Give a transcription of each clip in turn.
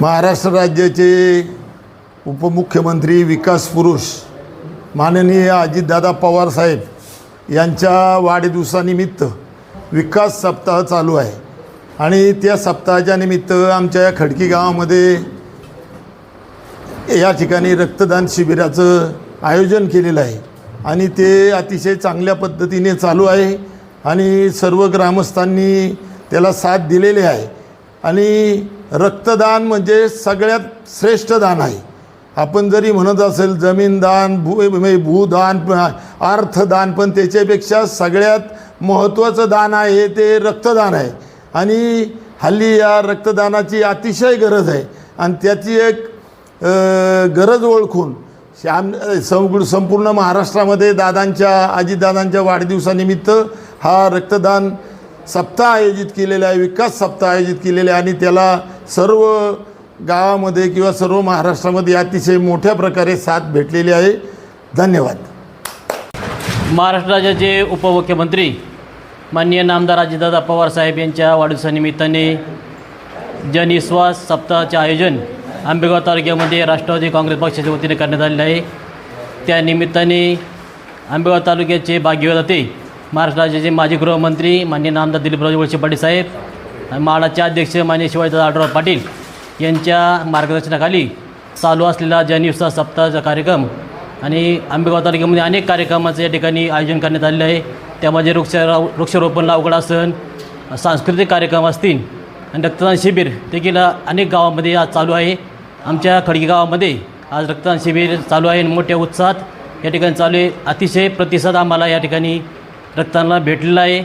महाराष्ट्र राज्याचे उपमुख्यमंत्री विकास पुरुष माननीय अजितदादा पवार साहेब यांच्या वाढदिवसानिमित्त विकास सप्ताह चालू आहे. आणि त्या सप्ताहाच्या निमित्त आमच्या या खडकी गावामध्ये या ठिकाणी रक्तदान शिबिराचं आयोजन केलेलं आहे. आणि ते अतिशय चांगल्या पद्धतीने चालू आहे आणि सर्व ग्रामस्थांनी त्याला साथ दिलेली आहे. आणि रक्तदान म्हणजे सगळ्यात श्रेष्ठ दान आहे. आपण जरी म्हणत असेल जमीनदान भू म्हणजे भूदान अर्थदान पण त्याच्यापेक्षा सगळ्यात महत्त्वाचं दान आहे ते रक्तदान आहे. आणि हल्ली या रक्तदानाची अतिशय गरज आहे. आणि त्याची एक गरज ओळखून श्याम सं संपूर्ण महाराष्ट्रामध्ये दादांच्या आजीदादांच्या वाढदिवसानिमित्त हा रक्तदान सप्ताह आयोजित केलेला आहे विकास सप्ताह आयोजित केलेला आहे. आणि त्याला सर्व गावामध्ये किंवा सर्व महाराष्ट्रामध्ये अतिशय मोठ्या प्रकारे साथ भेटलेली आहे. धन्यवाद. महाराष्ट्राचे जे उपमुख्यमंत्री माननीय नामदार अजितदादा पवार साहेब यांच्या वाढदिवसानिमित्ताने जनविश्वास सप्ताहाचे आयोजन आंबेगाव तालुक्यामध्ये राष्ट्रवादी काँग्रेस पक्षाच्या वतीने करण्यात आलेलं आहे. त्या निमित्ताने आंबेगाव तालुक्याचे भाग्यविधाते महाराष्ट्र राज्याचे माजी गृहमंत्री माननीय नामदार दिलीपराव वळसे पाटील साहेब माडाचे अध्यक्ष माननीय शिवाजीदादा आढळराव पाटील यांच्या मार्गदर्शनाखाली चालू असलेला जनविश्वास सप्ताहाचा कार्यक्रम आणि आंबेगाव तालुक्यामध्ये अनेक कार्यक्रमाचं या ठिकाणी आयोजन करण्यात आलेलं आहे. त्यामध्ये वृक्ष वृक्षारोपण लावगडासन सांस्कृतिक कार्यक्रम असतील आणि रक्तदान शिबिर देखील अनेक गावामध्ये आज चालू आहे. आमच्या खडकी गावामध्ये आज रक्तदान शिबिर चालू आहे आणि मोठ्या उत्साहात या ठिकाणी चालू आहे. अतिशय प्रतिसाद आम्हाला या ठिकाणी रक्तदानाला भेटलेला आहे.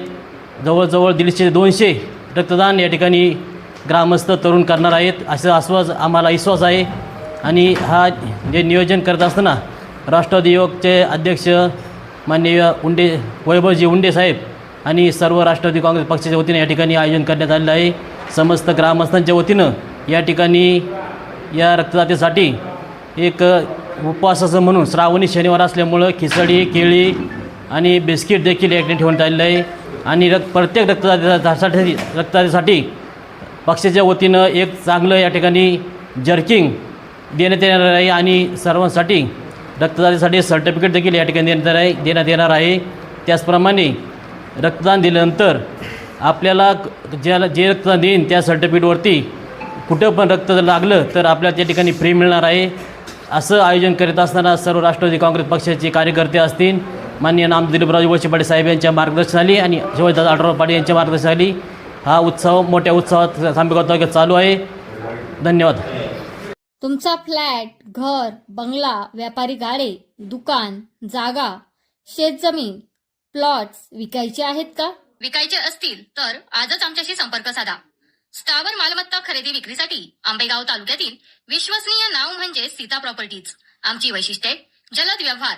जवळजवळ दीडशे दोनशे रक्तदान या ठिकाणी ग्रामस्थ तरुण करणार आहेत. असं आश्वास आम्हाला विश्वास आहे. आणि हा जे नियोजन करत असताना राष्ट्रवादी युवकचे अध्यक्ष माननीय उंडे वैभवजी उंडे साहेब आणि सर्व राष्ट्रवादी काँग्रेस पक्षाच्या वतीनं या ठिकाणी आयोजन करण्यात आलेलं आहे. समस्त ग्रामस्थांच्या वतीनं या ठिकाणी या रक्तदातेसाठी एक उपवासाचं म्हणून श्रावणी शनिवार असल्यामुळं खिचडी केळी आणि बिस्किट देखील या ठिकाणी ठेवण्यात आलेलं आहे. आणि रक्त प्रत्येक रक्तदात्यासाठी रक्तदात्यासाठी पक्षाच्या वतीनं एक चांगलं या ठिकाणी जर्किंग देण्यात येणार आहे आणि सर्वांसाठी रक्तदानासाठी सर्टिफिकेट देखील या ठिकाणी देण्यात आहे देण्यात येणार आहे. त्याचप्रमाणे रक्तदान दिल्यानंतर आपल्याला ज्याला जे रक्तदान देईन त्या सर्टिफिकेटवरती कुठं पण रक्त जर लागलं तर आपल्याला त्या ठिकाणी फ्री मिळणार आहे. असं आयोजन करीत असताना सर्व राष्ट्रवादी काँग्रेस पक्षाचे कार्यकर्ते असतील माननीय नाम दिलीपराव वळसे पाटील साहेब यांच्या मार्गदर्शनाखाली आणि शिवाजीदादा आढळराव पाटील यांच्या मार्गदर्शनाखाली हा उत्सव मोठ्या उत्सवात आंबेगाव तालुक्यात चालू आहे. धन्यवाद. तुमचा फ्लॅट घर बंगला व्यापारी गाडे दुकान जागा शेतजमीन प्लॉट्स विकायचे आहेत का? विकायचे असतील तर आजच आमच्याशी संपर्क साधा. स्थावर मालमत्ता खरेदी विक्रीसाठी आंबेगाव तालुक्यातील विश्वसनीय नाव म्हणजे सीता प्रॉपर्टीज. आमची वैशिष्ट्ये जलद व्यवहार